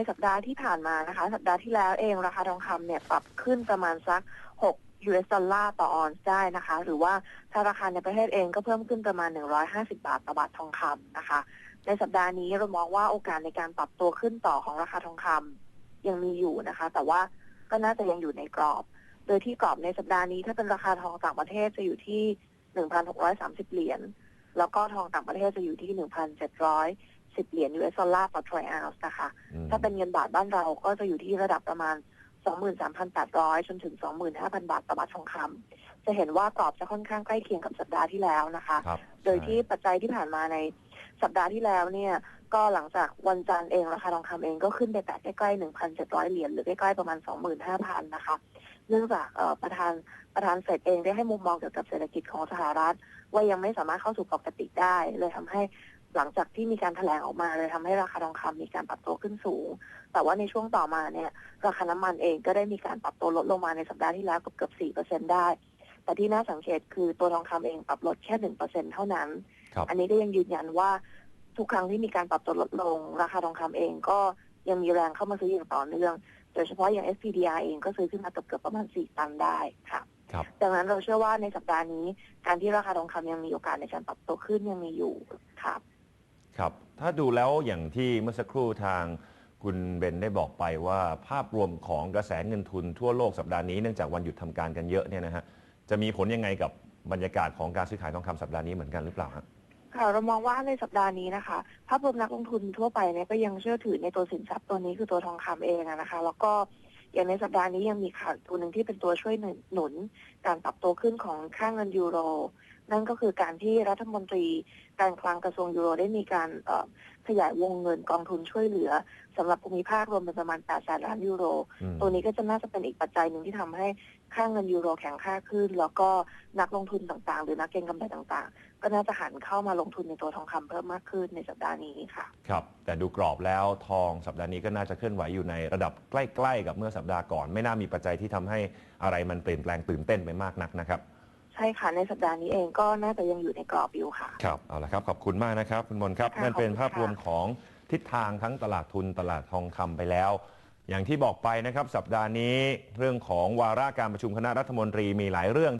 ในสัปดาห์ที่ผ่านมานะคะ สัปดาห์ที่แล้วเองราคาทองคำเนี่ยปรับขึ้นประมาณสัก 6 US ดอลลาร์ต่อออนซ์ได้นะคะ หรือว่าถ้าราคาในประเทศเองก็เพิ่มขึ้นประมาณ 150 บาทต่อบาททองคำนะคะ ในสัปดาห์นี้เรามองว่าโอกาสในการปรับตัวขึ้นต่อของราคาทองคำยังมีอยู่นะคะ แต่ว่าก็น่าจะยังอยู่ในกรอบ โดยที่กรอบในสัปดาห์นี้ถ้าเป็นราคาทองต่างประเทศจะอยู่ที่ 1,630 เหรียญแล้วก็ทองต่างประเทศจะอยู่ที่ 1,710เหรียญ US ดอลลาร์ต่อทรอยออนซ์นะคะอืมถ้าเป็นเงินบาทบ้านเราก็จะอยู่ที่ระดับประมาณ 23,800 จนถึง 25,000 บาทต่อบาททองคำจะเห็นว่ากรอบจะค่อนข้างใกล้เคียงกับสัปดาห์ที่แล้วนะคะครับโดยที่ปัจจัยที่ผ่านมาในสัปดาห์ที่แล้วเนี่ยก็หลังจากวันจันทร์เองราคาทองคำเองก็ขึ้นไปแตะใกล้ๆ 1,700 เหรียญหรือใกล้ๆ ประมาณ 25,000 นะคะ เนื่องจากเอ่อประธานประธานเฟดเองได้ให้มุมมองเกี่ยวกับเศรษฐกิจของสหรัฐ ว่ายังไม่สามารถเข้าสู่ปกติได้ เลยทำให้ หลังจากที่มีการแถลงออกมาเลยทำให้ราคาทองคำมีการปรับตัวขึ้นสูง แต่ว่าในช่วงต่อมาเนี่ยราคาน้ำมันเองก็ได้มีการปรับตัวลดลงมาในสัปดาห์ที่แล้วเกือบเกือบ4%ได้ แต่ที่น่าสังเกตคือตัวทองคำเองปรับลดแค่1%เท่านั้นครับอันนี้ก็ยังยืนยันว่าทุกครั้งที่มีการปรับตัวลดลง ราคาทองคำเองก็ยังมีแรงเข้ามาซื้ออย่างต่อเนื่อง โดยเฉพาะอย่าง SPDR เองก็ซื้อขึ้นมาเกือบเกือบประมาณ4ตันได้ค่ะครับดังนั้นเราเชื่อว่าในสัปดาห์นี้ การที่ราคาทองคำยังมีโอกาสในการปรับตัวขึ้นยังมีอยู่ครับ ครับ ถ้าดูแล้วอย่างที่เมื่อสักครู่ทางคุณเบนได้บอกไปว่าภาพรวมของกระแสเงินทุนทั่วโลกสัปดาห์นี้เนื่องจากวันหยุดทำการกันเยอะเนี่ยนะฮะจะมีผลยังไงกับบรรยากาศของการซื้อขายทองคำสัปดาห์นี้เหมือนกันหรือเปล่าฮะ ค่ะเรามองว่าในสัปดาห์นี้นะคะภาพรวมนักลงทุนทั่วไปเนี่ยก็ยังเชื่อถือในตัวสินทรัพย์ตัวนี้คือตัวทองคำเองอะนะคะ แล้วก็อย่างในสัปดาห์นี้ยังมีข่าวตัวหนึ่งที่เป็นตัวช่วยหนุนการปรับตัวขึ้นของค่าเงินยูโร นั่นก็คือการที่รัฐมนตรีการคลังกระทรวงยูโรได้มีการเอ่อขยายวงเงินกองทุนช่วยเหลือสำหรับภูมิภาครวมเป็นประมาณ 8 แสนล้านยูโรอืมตัวนี้ก็จะน่าจะเป็นอีกปัจจัยหนึ่งที่ทำให้ค่าเงินยูโรแข็งค่าขึ้น แล้วก็นักลงทุนต่างๆ หรือนักเก็งกำไรต่างๆ ก็น่าจะหันเข้ามาลงทุนในตัวทองคำเพิ่มมากขึ้นในสัปดาห์นี้ค่ะ ครับ แต่ดูกรอบแล้วทองสัปดาห์นี้ก็น่าจะเคลื่อนไหวอยู่ในระดับใกล้ ๆ กับเมื่อสัปดาห์ก่อน ไม่น่ามีปัจจัยที่ทำให้อะไรมันเปลี่ยนแปลงตื่นเต้นไปมากนักนะครับใช่ค่ะ ในสัปดาห์นี้เองก็น่าจะยังอยู่ในกรอบอยู่ค่ะ ครับเอาละครับขอบคุณมากนะครับ คุณมนต์ครับค่ะนั่นเป็นขอบคุณภาพรวมค่ะ ของทิศทางทั้งตลาดทุนตลาดทองคำไปแล้ว อย่างที่บอกไปนะครับ สัปดาห์นี้เรื่องของวาระการประชุมคณะรัฐมนตรีมีหลายเรื่อง